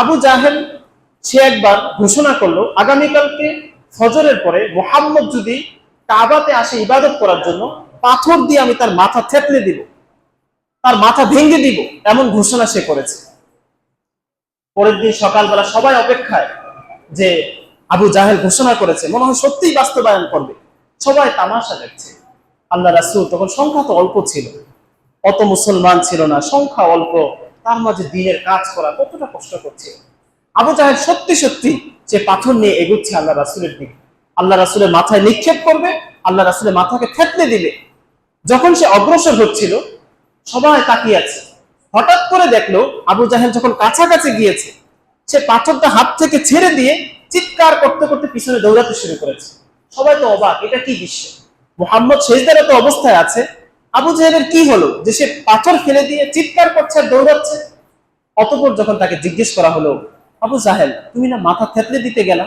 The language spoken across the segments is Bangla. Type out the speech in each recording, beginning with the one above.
আবু জাহেল সে একবার ঘোষণা করল, আগামীকালকে ফজরের পরে মোহাম্মদ যদি কাবাতে আসে ইবাদত করার জন্য, পাথর দিয়ে আমি তার মাথা থেতলে দিব, তার মাথা ভেঙে দিব, এমন ঘোষণা সে করেছে। পরের দিন সকালবেলা সবাই অপেক্ষায় যে আবু জাহেল ঘোষণা করেছে, মনে হয় সত্যিই বাস্তবায়ন করবে। সবাই তামাশা দেখছে। আল্লাহ রাসূল তখন সংখ্যা তো অল্প ছিল। অত মুসলমান ছিল না, সংখ্যা অল্প। তার মাঝে দিনের কাজ করা কতটা কষ্ট করছে। আবু জাহেল সত্যি সত্যি সে পাথর নিয়ে এগুচ্ছে আল্লাহ রাসূলের দিকে। আল্লাহ রাসূলের মাথায় নিক্ষেপ করবে, আল্লাহ রাসূলের মাথাকে থেতলে দিবে। যখন সে অগ্রসর হচ্ছিল, সবাই তাকিয়ে আছে। হঠাৎ করে দেখল আবু জাহেল যখন কাছাকাছি গিয়েছে, সে পাথরটা হাত থেকে ছেড়ে দিয়ে চিৎকার করতে করতে পিছনে দৌড়াতে শুরু করেছে। সবাই তো অবাক, এটা কি দৃশ্য? মোহাম্মদ শেষদার তো অবস্থায় আছে আবু জাহেলের কি হলো? যে সে পাথর ফেলে দিয়ে চিৎকার করছে, দৌড়াচ্ছে। অতপর যখন তাকে জিজ্ঞেস করা হলো, আবু জাহেল, তুমি না মাথা থেতলে দিতে গেলা?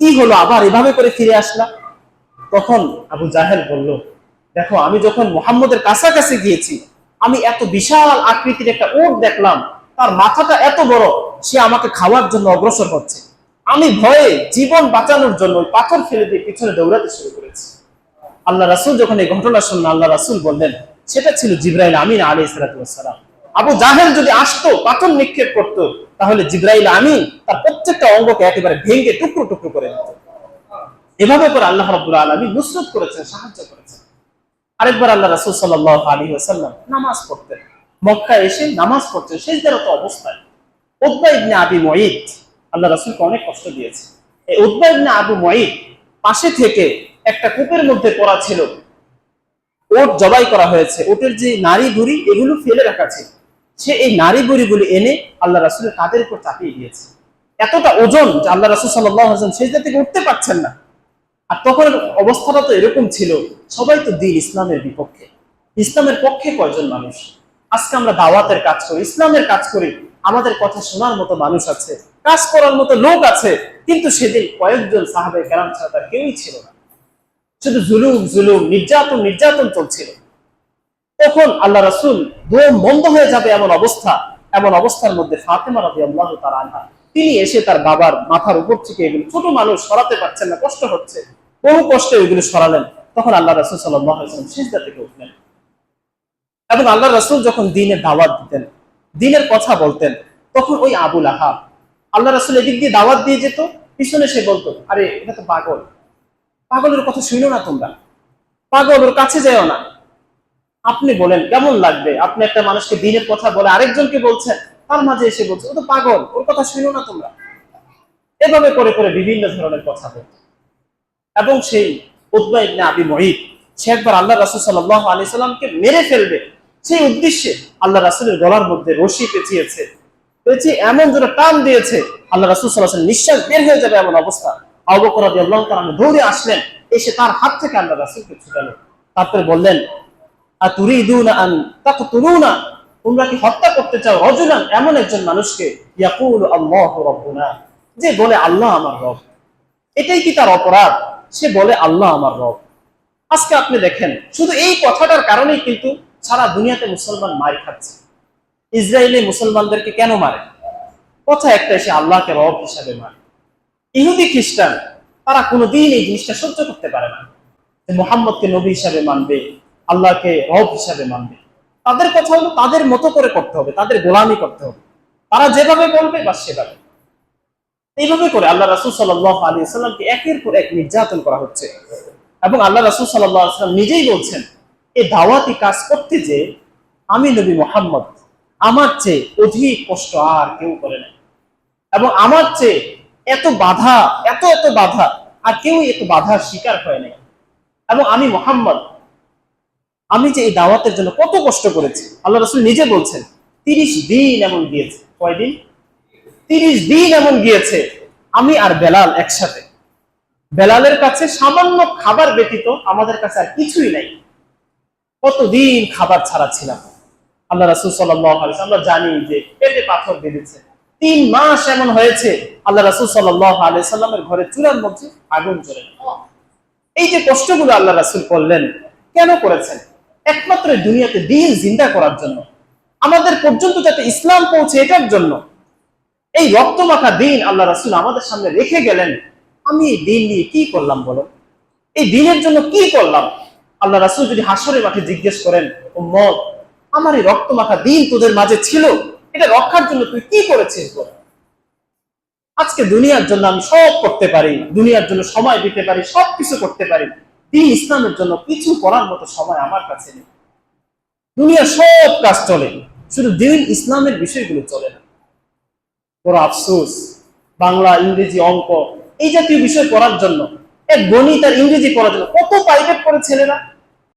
কি হলো? আবার এভাবে করে ফিরে আসলা? তখন আবু জাহেল বলল, দেখো, আমি যখন মোহাম্মদের কাছাকাছি গিয়েছি, আমি এত বিশাল আকৃতির একটা উট দেখলাম। তার মাথাটা এত বড়, সে আমাকে খাওয়ার জন্য অগ্রসর হচ্ছে। আমি ভয়ে জীবন বাঁচানোর জন্য পাথর ফেলে দিয়ে পিছনে দৌড়াতে শুরু করেছি। আল্লাহ রাসুল যখন এই ঘটনা শুনলেন, আল্লাহ রাসুল বললেন সেটা ছিল জিব্রাইল আমিন আলী সালাম। আবু জাহেল যদি আসতো পাথর নিক্ষেপ করতো, তাহলে জিব্রাইল আমিন তার প্রত্যেকটা অঙ্গকে একেবারে ভেঙে টুকরো টুকরো করে দিত এভাবে করে আল্লাহ রব্বুল আলমী নুসরত করেছেন, সাহায্য করেছেন। আরেকবার আল্লাহ রাসুল সাল্লাহ আলী ওসাল্লাম নামাজ পড়তেন। মক্কা এসে নামাজ পড়তেন শেষ তো অবস্থায়। উদ্বা ইবনে আবি মঈদ, আল্লাহ রাসুলকে অনেক কষ্ট দিয়েছে। এই উদ্বা ইবনে আবু মঈদ পাশে থেকে একটা কূপের মধ্যে পড়া ছিল ওট জবাই করা হয়েছে। ওটের যে নারী বুড়ি এগুলো ফেলে রাখা সে এই নারী বুড়িগুলি এনে আল্লাহ রাসুলের কাদের উপর চাপিয়ে দিয়েছে। এতটা ওজন যে আল্লাহ রাসুল সাল্লাম শেষ থেকে উঠতে পারছেন না। আর তখন অবস্থাটা তো এরকম ছিল, সবাই তো দিন ইসলামের বিপক্ষে। ইসলামের পক্ষে কয়জন মানুষ? আজকে আমরা দাওয়াতের কাজ করি, ইসলামের কাজ করি। আমাদের কথা শোনার মতো মানুষ আছে, কাজ করার মতো লোক আছে, কিন্তু সেদিন কয়েকজন সাহাবে কেরাম ছাড়া তার কেউই ছিল না। শুধু জুলুম জুলুম, নির্যাতন নির্যাতন চলছিল। তখন আল্লাহ রাসুল দোম বন্ধ হয়ে যাবে এমন অবস্থা, এমন অবস্থার মধ্যে ফাতেমা রাজি আল্লাহ তার আনহা, তিনি এসে তার বাবার মাথার উপর থেকে এগুলো, ছোট মানুষ সরাতে পারছেন না, কষ্ট হচ্ছে। বহু কষ্টে ওইগুলো সরালেন। তখন আল্লাহ রাসুল সাল্লাম সিজদা থেকে উঠলেন। এবং আল্লাহ রাসুল যখন দিনের দাওয়াত দিতেন, দিনের কথা বলতেন, তখন ওই আবুল আহাব, আল্লাহ রাসুল এদিক দিয়ে দাওয়াত দিয়ে যেত, পিছনে সে বলতো, আরে, এটা তো পাগল। পাগলের কথা শুনো না তোমরা। পাগল ওর কাছে যেও না। আপনি বলেন, কেমন লাগবে? আপনি একটা মানুষকে দিনের কথা বলে আরেকজনকে বলছেন, তার মাঝে এসে বলছে, ও তো পাগল, ওর কথা শুনো না তোমরা। এভাবে করে করে বিভিন্ন ধরনের কথা বলতো এবং সেই উদ্বা ইবনে আবি মহিদ সে একবার আল্লাহ রাসুল সাল্লাহ আলি সাল্লামকে মেরে ফেলবে। সেই উদ্দেশ্যে আল্লাহ রাসুলের গলার মধ্যে রশি পেঁচিয়েছে, পেঁচিয়ে এমন যেন টান দিয়েছে, আল্লাহ রাসুল সাল্লাহ নিঃশ্বাস বের হয়ে যাবে এমন অবস্থা। দৌড়ে আসলেন। এসে তার হাত থেকে আল্লাহ রাসুলকে ছুটালো তারপরে বললেন আর তুরি না আন তাকে তুলু না তোমরা কি হত্যা করতে চাও রজুলান এমন একজন মানুষকে? ইয়াকুল আল্লাহ রব্বুনা। যে বলে, আল্লাহ আমার রব। এটাই কি তার অপরাধ? সে বলে, আল্লাহ আমার রব। আজকে আপনি দেখেন, শুধু এই কথাটার কারণেই কিন্তু সারা দুনিয়াতে মুসলমান মার খাচ্ছে। ইসরায়েলি মুসলমানদেরকে কেন মারে? কথা একটা এসে আল্লাহকে রব হিসাবে মারে। ইহুদি খ্রিস্টান, তারা কোনোদিন এই জিনিসটা সহ্য করতে পারে না। যে মোহাম্মদকে নবী হিসাবে মানবে, আল্লাহকে রব হিসাবে মানবে। তাদের কথা হলো তাদের মতো করে করতে হবে, তাদের গোলামি করতে হবে। তারা যেভাবে বলবে বা সেভাবে। এইভাবে করে আল্লাহ রাসুল সাল্লাহ আলী সাল্লামকে একের পর এক নির্যাতন করা হচ্ছে। এবং আল্লাহ রাসুল সাল্লাম নিজেই বলছেন এই দাওয়াতি কাজ করতে যে আমি নবী মোহাম্মদ, আমার চেয়ে অধিক কষ্ট আর কেউ করে নাই। এবং আমার চেয়ে এত বাধা, এত এত বাধা, আর কেউ এত বাধার শিকার হয় নাই। এবং আমি মোহাম্মদ, আমি যে এই দাওয়াতের জন্য কত কষ্ট করেছি, আল্লাহ রসুল নিজে বলছেন, তিরিশ দিন এমন গিয়েছে। কয়দিন তিরিশ দিন এমন গিয়েছে, আমি আর বেলাল একসাথে। বেলালের কাছে সামান্য খাবার ব্যতীত আমাদের কাছে আর কিছুই নাই। কতদিন খাবার ছাড়া ছিলাম? আল্লাহ রাসুল সাল্লাহ আমরা জানি যে, পেটে পাথর বেঁধেছে। তিন মাস এমন হয়েছে, আল্লাহ রাসুল সাল্লামের ঘরে চুলার মধ্যে আগুন জ্বলে। এই যে কষ্টগুলো আল্লাহ রাসুল করলেন, কেন করেছেন? একমাত্র দুনিয়াতে দিন জিন্দা করার জন্য। আমাদের পর্যন্ত যাতে ইসলাম পৌঁছে এটার জন্য। এই রক্তমাখা দিন আল্লাহ রাসুল আমাদের সামনে রেখে গেলেন। আমি এই দিন নিয়ে কি করলাম বলো? এই দিনের জন্য কি করলাম? আল্লাহ রাসুল যদি হাসরের মাঠে জিজ্ঞেস করেন ও মত আমার এই রক্তমাখা দিন তোদের মাঝে ছিল? এটা রক্ষার জন্য তুই কি করেছিস বল? আজকে দুনিয়ার জন্য আমি সব করতে পারি, দুনিয়ার জন্য সময় দিতে পারি সব কিছু করতে পারি। দিন ইসলামের জন্য কিছু করার মতো সময় আমার কাছে নেই। দুনিয়ার সব কাজ চলে, শুধু দিন ইসলামের বিষয়গুলো চলে না। বড় আফসোস, বাংলা, ইংরেজি, অঙ্ক, এই জাতীয় বিষয় পড়ার জন্য, এক গণিত আর ইংরেজি পড়ার জন্য কত প্রাইভেট করে ছেলেরা?